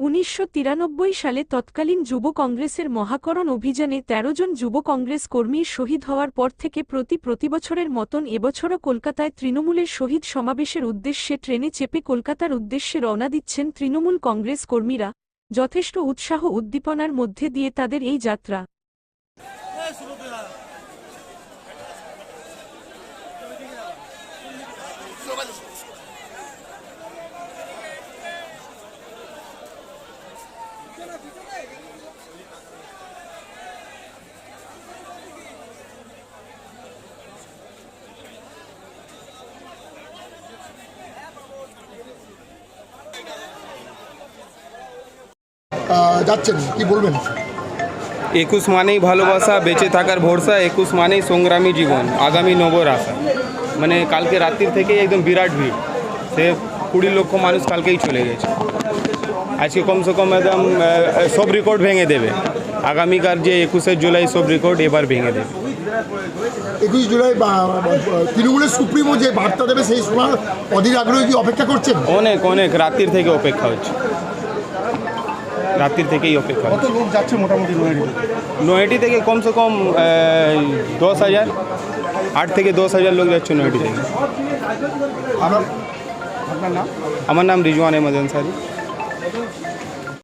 উনিশশো তিরানব্বই সালে তৎকালীন যুব কংগ্রেসের মহাকরণ অভিযানে ১৩ জন যুব কংগ্রেস কর্মীর শহীদ হওয়ার পর থেকে প্রতি প্রতিবছরের মতন এবছরও কলকাতায় তৃণমূলের শহীদ সমাবেশের উদ্দেশ্যে ট্রেনে চেপে কলকাতার উদ্দেশ্যে রওনা দিচ্ছেন তৃণমূল কংগ্রেস কর্মীরা, যথেষ্ট উৎসাহ উদ্দীপনার মধ্যে দিয়ে তাদের এই যাত্রা। যাচ্ছেন কি বলবেন? একুশ মানেই ভালোবাসা বেঁচে থাকার ভরসা একুশ মানেই সংগ্রামী জীবন আগামী নবর আশা মানে কালকে রাত্রির থেকেই একদম বিরাট ভিড়। সে কুড়ি লক্ষ মানুষ কালকেই চলে গেছে। আজকে কমসে কম একদম সব রেকর্ড ভেঙে দেবে। আগামীকার যে একুশে জুলাই সব রেকর্ড এবার ভেঙে দেবে। একুশ জুলাই তৃণমূলের সুপ্রিমো যে বার্তা দেবে সেই শোনার অধীর আগ্রহে কি অপেক্ষা করছেন? অনেক অনেক রাত্রির থেকে অপেক্ষা হচ্ছে। রাত্রির থেকেই অপেক্ষা কত লোক যাচ্ছে মোটামুটি নয়টি থেকে কমসে কম দশ হাজার। আট থেকে দশ হাজার লোক যাচ্ছে নয়টি থেকে। নাম? আমার নাম রিজওয়ান আহমদ আনসারি।